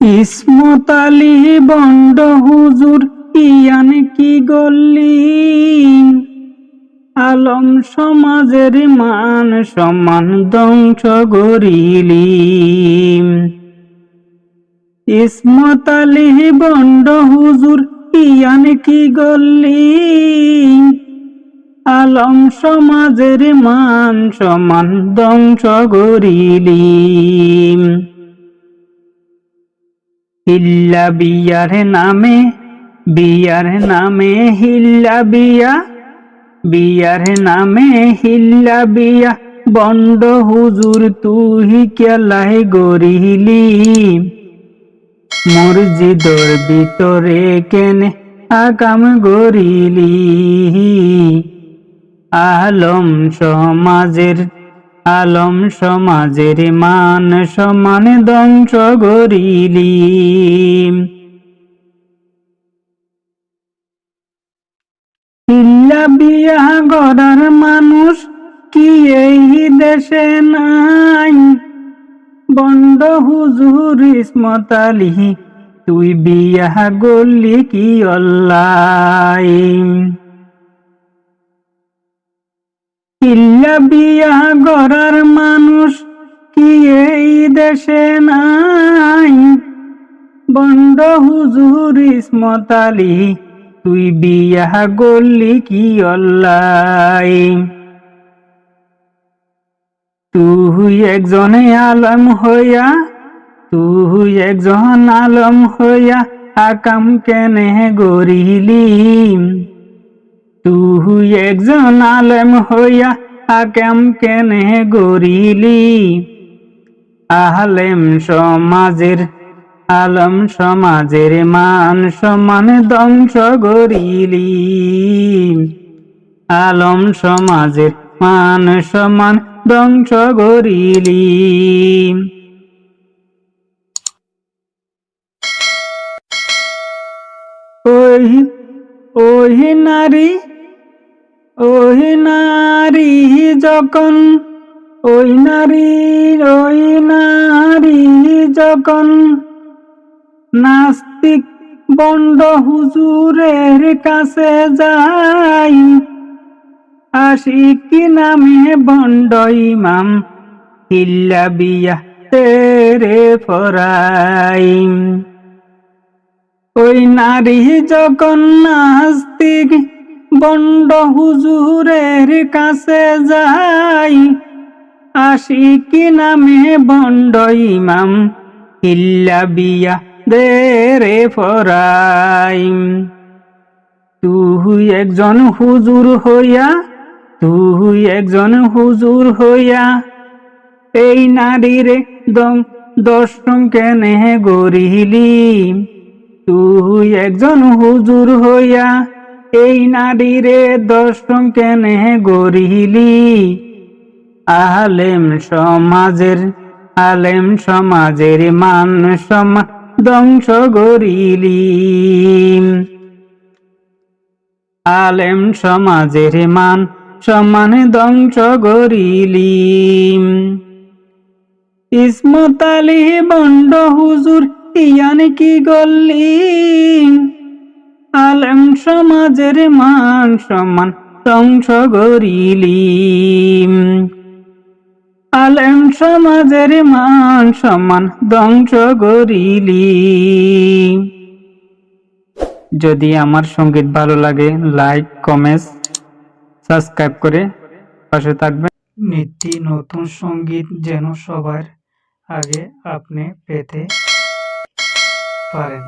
Ismat Ali bond হুজুর, ইয়ান কি গল্লি আলম সমাজের মান সমান ধ্বংস গরিলি ইসমত আলী বন্ড হুজুর, ইয়ান কি গল্লি আলম সমাজের মান সমান ধ্বংস গরিলি হিল্লা বিয়ার নামে বিয়ার নামে হিল্লা বিয়া, বিয়ার নামে হিল্লা বিয়া। বন্ড হুজুর তুহি কেলাই গরিলি মসজিদর ভিতরে কেনে আকাম গরিলি আলম সমাজের আলম সমাজের মান সমান ধ্বংস গরিলি ইল্লা বিয়া গড়ার মানুষ কি এই দেশে নাই? বন্ড হুজুর ইসমত তুই বিয়া গল্লি কি অল্লাই ইল্লা বিয়া গড়ার মানুষ কি এই দেশে নাই? বন্ড হুজুর ইসমত আলী, তুই বিয়া গল্লি কি অল্লাই? তুই একজনে আলম হইয়া, তুই একজন আলম হইয়া আকাম কেনে গরিলি তুই একজন আলেম হইয়া আকাম কেনে গরিলি আলেম সমাজের, আলম সমাজের মান সমান ধ্বংস গরিলি আলম সমাজের মান সমান ধ্বংস গরিলি ওই ওই নারী ওই নারী যখন, ওই নারী ওই নারী যখন নাস্তিক বন্ড হুজুরের কাছে যাই আশিকি নামে বন্ড ইমাম হিল্লা বিয়া তেরে ফরাই ওই নারী যখন নাস্তিক বন্ড হুজুরের কাছে যাই আশিকি নামে বন্ড ইমাম হিল্লা বিয়া দেরে ফরাই। তুই একজন হুজুর হইয়া, তুই একজন হুজুর হইয়া, এই নারীরে দম দর্শন কেনে গরিলি তুই একজন হুজুর হইয়া এই নারীরে দর্শন কেনে গরিলি আলেম সমাজের আলেম সমাজের মান সমা ধ্বংস গরিলি আলেম সমাজের মান সম্মান ধ্বংস গরিলি ইসমত আলী বন্ড হুজুর ইয়ান গল্লি আলেম সমাজের মান সম্মান ধ্বংস গরিলি আলেম সমাজের মান সম্মান ধ্বংস গরিলি যদি আমার সংগীত ভালো লাগে লাইক কমেন্টস সাবস্ক্রাইব করে পাশে থাকবেন। নীতি নতুন সংগীত যেন সবার আগে আপনি পেতে পারেন